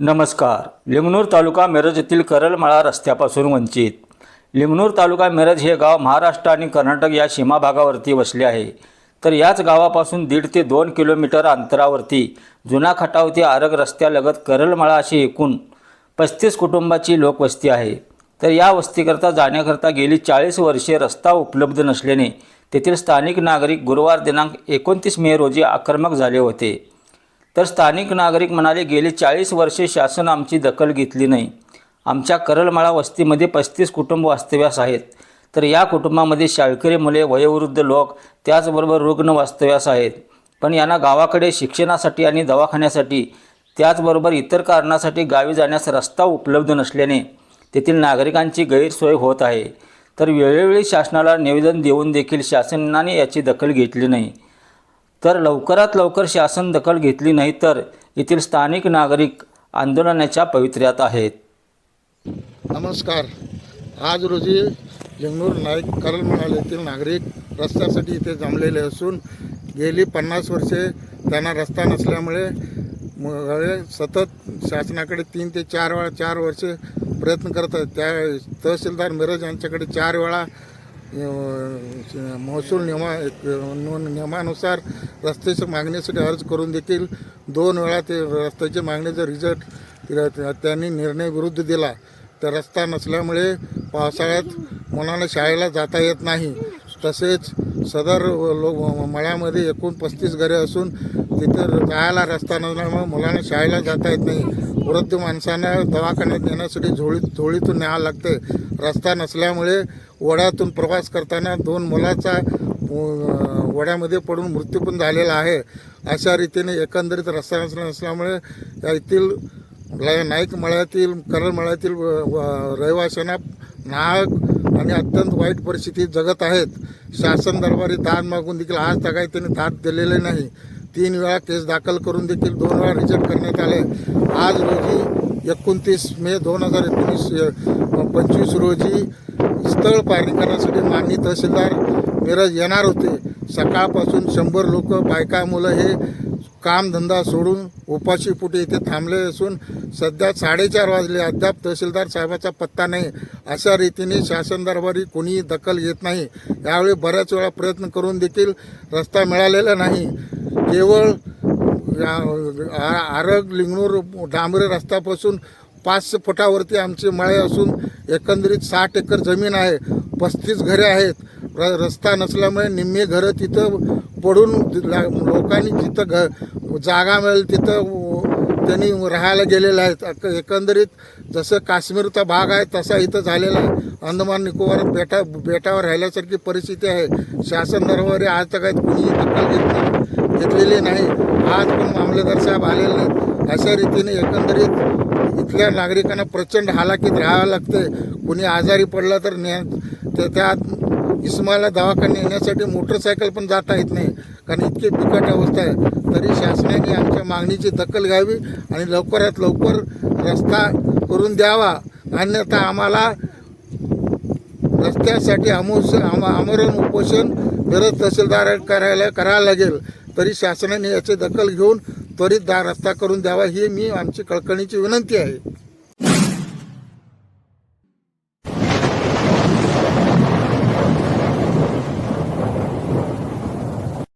नमस्कार. लिंगणूर तालुका मिरज येथील करलमाळा रस्त्यापासून वंचित. लिंगणूर तालुका मिरज हे गाव महाराष्ट्र आणि कर्नाटक या सीमा भागावरती वसले आहे. तर याच गावापासून दीड ते दोन किलोमीटर अंतरावरती जुना खटाव ते आरग रस्त्यालगत करलमाळा अशी एकूण पस्तीस कुटुंबाची लोकवस्ती आहे. तर या वस्तीकरता जाण्याकरता गेली चाळीस वर्षे रस्ता उपलब्ध नसल्याने तेथील स्थानिक नागरिक गुरुवार दिनांक एकोणतीस मे रोजी आक्रमक झाले होते. तर स्थानिक नागरिक म्हणाले गेली चाळीस वर्षे शासन आमची दखल घेतली नाही. आमच्या करलमाळा वस्तीमध्ये पस्तीस कुटुंब वास्तव्यास आहेत. तर या कुटुंबामध्ये शाळकरी मुले वयोवृद्ध लोक त्याचबरोबर रुग्ण वास्तव्यास आहेत. पण यांना गावाकडे शिक्षणासाठी आणि दवाखान्यासाठी त्याचबरोबर इतर कारणासाठी गावी जाण्यास रस्ता उपलब्ध नसल्याने तेथील नागरिकांची गैरसोय होत आहे. तर वेळोवेळी शासनाला निवेदन देऊन देखील शासनाने याची दखल घेतली नाही. तर लवकरात लवकर शासन दखल घेतली नाही तर येथील स्थानिक नागरिक आंदोलनाच्या पवित्र्यात आहेत. नमस्कार. आज रोजी जंगूर नाईक करलमणाल येथील नागरिक रस्त्यासाठी इथे जमलेले असून गेली पन्नास वर्षे त्यांना रस्ता नसल्यामुळे सतत शासनाकडे तीन ते चार वेळा चार वर्षे प्रयत्न करत आहेत. त्या तहसीलदार मिरज यांच्याकडे चार वेळा महसूल नियमा नियमानुसार रस्त्याच्या मागणीसाठी अर्ज करून देखील दोन वेळा ते रस्त्याच्या मागणीचा रिझल्ट त्यांनी निर्णय विरुद्ध दिला तर रस्ता नसल्यामुळे पावसाळ्यात मुलांना शाळेला जाता येत नाही. तसेच सदर लो मळ्यामध्ये एकूण पस्तीस घरे असून तिथे जायला रस्ता नसल्यामुळे मुलांना शाळेला जाता येत नाही. वृद्ध माणसांना दवाखान्यात नेण्यासाठी झोळी झोळीतून न्यावं लागते. रस्ता नसल्यामुळे वड्यातून प्रवास करताना दोन मुलाचा वड्यामध्ये पडून मृत्यू पण झालेला आहे. अशा रीतीने एकंदरीत रस्ता नसल्या नसल्यामुळे या येथील नाईक मळ्यातील करल मळ्यातील रहिवाशांना नाहक आणि अत्यंत वाईट परिस्थितीत जगत आहेत. शासन दरबारी दाद मागून देखील आज तगाय त्यांनी दाद दिलेले नाही. तीन वेळा केस दाखल करून देखील दोन वेळा रिजेक्ट करण्यात आले. आज रोजी एकोणतीस मे दोन हजार एकोणीस पंचवीस रोजी स्थळ पारणी करण्यासाठी माननीय तहसीलदार मिरज येणार होते. सकाळपासून शंभर लोक बायका मुलं हे कामधंदा सोडून उपाशी पोटी इथे थांबले असून सध्या साडेचार वाजले. अद्याप तहसीलदार साहेबाचा पत्ता नाही. अशा रीतीने शासन दरबारी कोणीही दखल घेत नाही. यावेळी बऱ्याच वेळा प्रयत्न करून देखील रस्ता मिळालेला नाही. केवळ आरग लिंगणूर डांबरे रस्त्यापासून पाचशे फुटावरती आमचे मळे असून एकंदरीत साठ एकर जमीन आहे. पस्तीस घरे आहेत. र रस्ता नसल्यामुळे निम्मे घरं तिथं पडून लोकांनी जिथं घ जागा मिळेल तिथं त्यांनी राहायला गेलेले आहेत. एकंदरीत जसं काश्मीरचा भाग आहे तसा इथं झालेला आहे. अंदमान निकोबार बेटा बेटावर राहिल्यासारखी परिस्थिती आहे. शासन दरबारी आज तक कुणीही दखल घेतली घेतलेली नाही. आज पण मामलेदार साहेब आलेले नाहीत. अशा रीतीने एकंदरीत इथल्या नागरिकांना प्रचंड हालाकीत राहावं लागते कुणी आजारी पडला तर ने ते- त्यात इस्माला दवाखाने नेण्यासाठी मोटरसायकल पण जाता येत नाही. कारण इतकी बिकट अवस्था आहे. तरी शासनाने आमच्या मागणीची दखल घ्यावी आणि लवकरात लवकर रस्ता करून द्यावा. अन्यथा आम्हाला रस्त्यासाठी आमोस आम आमरण उपोषण गरज तहसीलदार करायला करावं लागेल. तरी शासनाने याची दखल घेऊन त्वरित दा रस्ता करून द्यावा ही मी आमची कळकळीची विनंती आहे.